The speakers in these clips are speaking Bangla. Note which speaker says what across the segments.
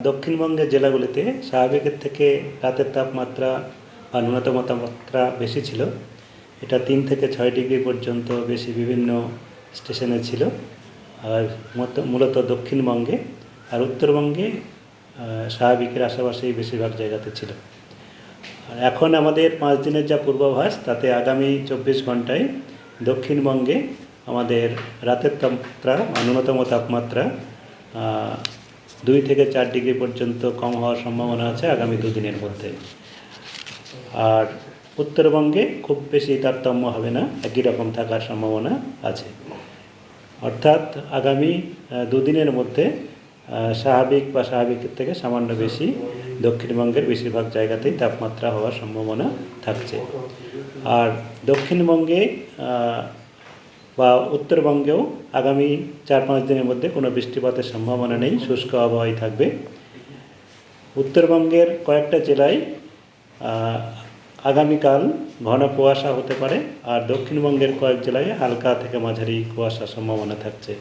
Speaker 1: দক্ষিণবঙ্গের জেলাগুলিতে স্বাভাবিকের থেকে রাতের তাপমাত্রা বা ন্যূনতম তাপমাত্রা বেশি ছিল। এটা তিন থেকে ছয় ডিগ্রি পর্যন্ত বেশি বিভিন্ন স্টেশনে ছিল। আর মূলত দক্ষিণবঙ্গে আর উত্তরবঙ্গে স্বাভাবিকের আশেপাশেই বেশিরভাগ জায়গাতে ছিল। আর এখন আমাদের পাঁচ দিনের যা পূর্বাভাস, তাতে আগামী চব্বিশ ঘন্টায় দক্ষিণবঙ্গে আমাদের রাতের তাপমাত্রা ন্যূনতম তাপমাত্রা দুই থেকে চার ডিগ্রি পর্যন্ত কম হওয়ার সম্ভাবনা আছে আগামী দুদিনের মধ্যে। আর উত্তরবঙ্গে খুব বেশি তারতম্য হবে না, একই রকম থাকার সম্ভাবনা আছে। অর্থাৎ আগামী দুদিনের মধ্যে স্বাভাবিক বা স্বাভাবিকের থেকে সামান্য বেশি দক্ষিণবঙ্গের বেশিরভাগ জায়গাতেই তাপমাত্রা হওয়ার সম্ভাবনা থাকছে। আর দক্ষিণবঙ্গে বা উত্তরবঙ্গেও আগামী চার পাঁচ দিনের মধ্যে কোনো বৃষ্টিপাতের সম্ভাবনা নেই, শুষ্ক আবহাওয়াই থাকবে। উত্তরবঙ্গের কয়েকটা জেলায় আগামীকাল ঘন কুয়াশা হতে পারে আর দক্ষিণবঙ্গের কয়েক জেলায় হালকা থেকে মাঝারি কুয়াশার সম্ভাবনা থাকছে।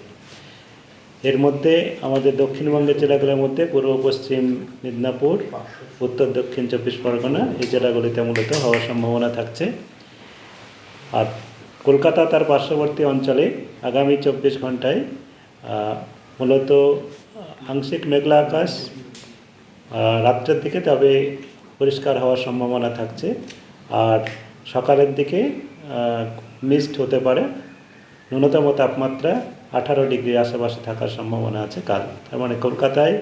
Speaker 1: এর মধ্যে আমাদের দক্ষিণবঙ্গের জেলাগুলোর মধ্যে পূর্ব, পশ্চিম মিদনাপুর, উত্তর, দক্ষিণ, চব্বিশ পরগনা এই জেলাগুলিতে মূলত হওয়ার সম্ভাবনা থাকছে। আর কলকাতা তার পার্শ্ববর্তী অঞ্চলে আগামী চব্বিশ ঘন্টায় মূলত আংশিক মেঘলা আকাশ রাত্রের দিকে তবে পরিষ্কার হওয়ার সম্ভাবনা থাকছে। আর সকালের দিকে মিস্ট হতে পারে। ন্যূনতম তাপমাত্রা আঠারো ডিগ্রির আশেপাশে থাকার সম্ভাবনা আছে কাল। তার মানে কলকাতায়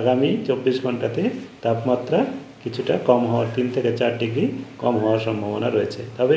Speaker 1: আগামী চব্বিশ ঘন্টাতে তাপমাত্রা কিছুটা কম হওয়ার, তিন থেকে চার ডিগ্রি কম হওয়ার সম্ভাবনা রয়েছে। তবে